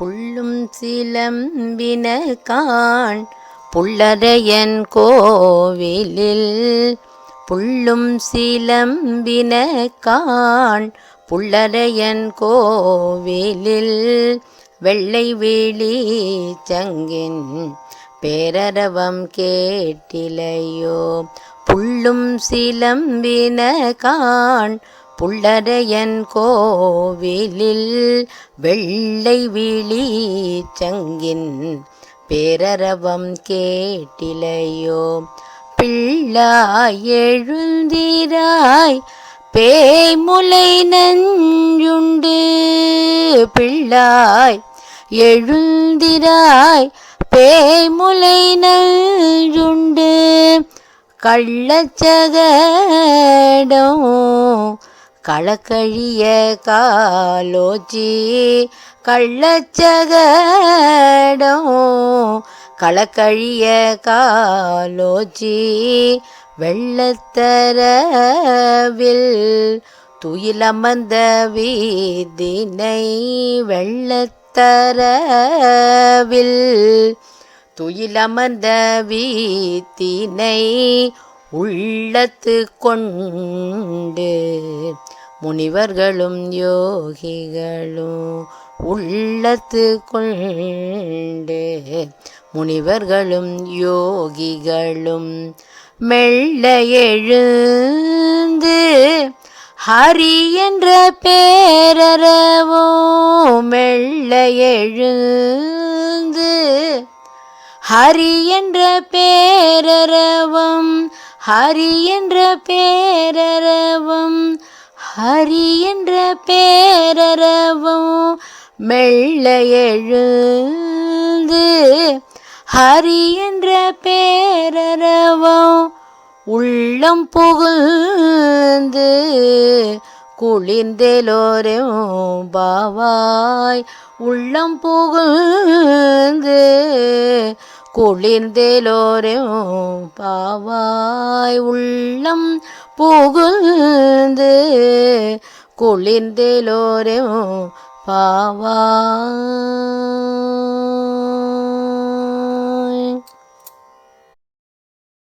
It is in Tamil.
புள்ளும் சிலம்பின காண் புள்ளரையன் கோவிலில். புள்ளும் சிலம்பின காண் புள்ளரையன் கோவிலில். வெள்ளை விழி சங்கின் பேரரவம் கேட்டிலையோ. புள்ளும் சிலம்பின காண் புள்ளரையன் கோவிலில் வெள்ளை விழி சங்கின் பேரரவம் கேட்டிலையோ. பிள்ளாய் எழுந்திராய் பேய்முலை நஞ்சுண்டு. பிள்ளாய் எழுந்திராய் பேய்முலை நஞ்சுண்டு. கள்ளச்சகடம் களக்கழிய காலோச்சி கள்ளச்சகடம். களக்கழிய காலோச்சி வெள்ளத்தரவில் துயிலமர்ந்த வீதினை வெள்ளத்தரவில் துயிலமர்ந்த வீத்தினை உள்ளத்து கொண்டு முனிவர்களும் யோகிகளும் உள்ளத்து கொண்டு முனிவர்களும் யோகிகளும் மெல்ல எழுந்து ஹரி என்ற பேரரவோ மெல்ல எழுந்து ஹரி என்ற பேரரவம் ஹரி என்ற பேரரவம் ஹரி என்ற பேரரவம் மெல்ல எழுந்து ஹரி என்ற பேரரவம் உள்ளம் புகுந்து குளிர்ந்தேலோரே பாவாய் உள்ளம் புகுந்து குளிர்ந்தெலோரும் பாவாய் உள்ளம் புகுந்து குளிர்ந்தெலோரும் பாவாய்